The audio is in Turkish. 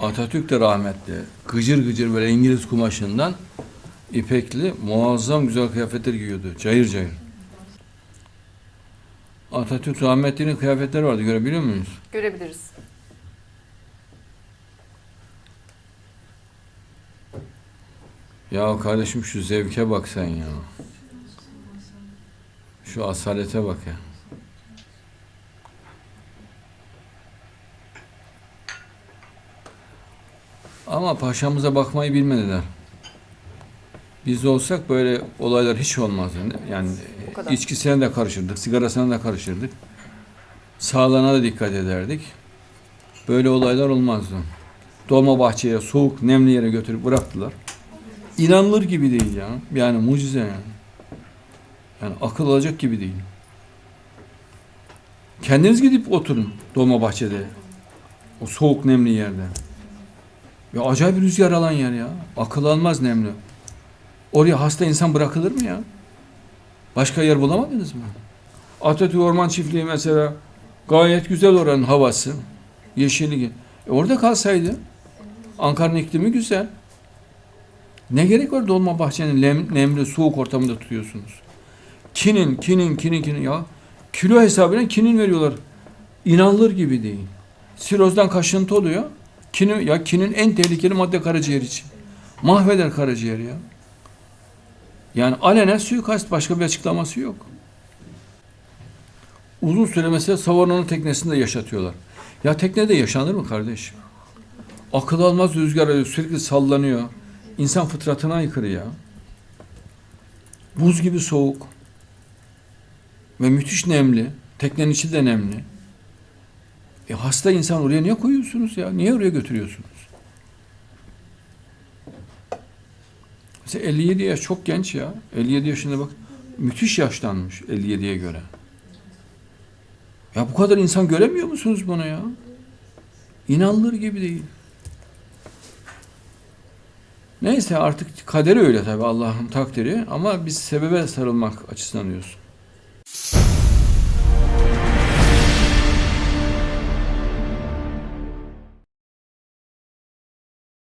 Atatürk de rahmetli. Gıcır gıcır böyle İngiliz kumaşından ipekli muazzam güzel kıyafetler giyiyordu. Cayır cayır. Atatürk rahmetlinin kıyafetleri vardı görebiliyor muyuz? Görebiliriz. Ya kardeşim şu zevke bak sen ya. Şu asalete bak ya. Ama paşamıza bakmayı bilmediler. Biz olsak böyle olaylar hiç olmazdı. Yani kadar. içkisine de karışırdık, sigarasına da karışırdık. Sağlığına da dikkat ederdik. Böyle olaylar olmazdı. Dolma bahçeye, soğuk, nemli yere götürüp bıraktılar. İnanılır gibi değil ya. Yani mucize yani. Yani akıl alacak gibi değil. Kendiniz gidip oturun dolma bahçede. O soğuk nemli yerde. Ya acayip bir rüzgar alan yer ya. Akıl almaz nemli. Oraya hasta insan bırakılır mı ya? Başka yer bulamadınız mı? Atatürk Orman Çiftliği mesela gayet güzel oranın havası. Yeşilliği. E orada kalsaydı Ankara'nın iklimi güzel. Ne gerek var dolma bahçenin lem, nemli soğuk ortamında tutuyorsunuz? Kinin, kinin, kinin, kinin ya. Kilo hesabıyla kinin veriyorlar. İnanılır gibi değil. Sirozdan kaşıntı oluyor. Kinin, ya kinin en tehlikeli madde karaciğer için. Mahveder karaciğeri ya. Yani alenen suikast başka bir açıklaması yok. Uzun süre mesela Savarna'nın teknesinde yaşatıyorlar. Ya teknede yaşanır mı kardeşim? Akıl almaz rüzgar alıyor, sürekli sallanıyor. İnsan fıtratına aykırı ya. Buz gibi soğuk. Ve müthiş nemli. Teknenin içi de nemli. E hasta insan oraya niye koyuyorsunuz ya? Niye oraya götürüyorsunuz? Mesela 57 yaş çok genç ya. 57 yaşında bak. Müthiş yaşlanmış 57'ye göre. Ya bu kadar insan göremiyor musunuz bunu ya? İnanılır gibi değil. Neyse artık kaderi öyle tabii Allah'ın takdiri ama biz sebebe sarılmak açısından diyorsun.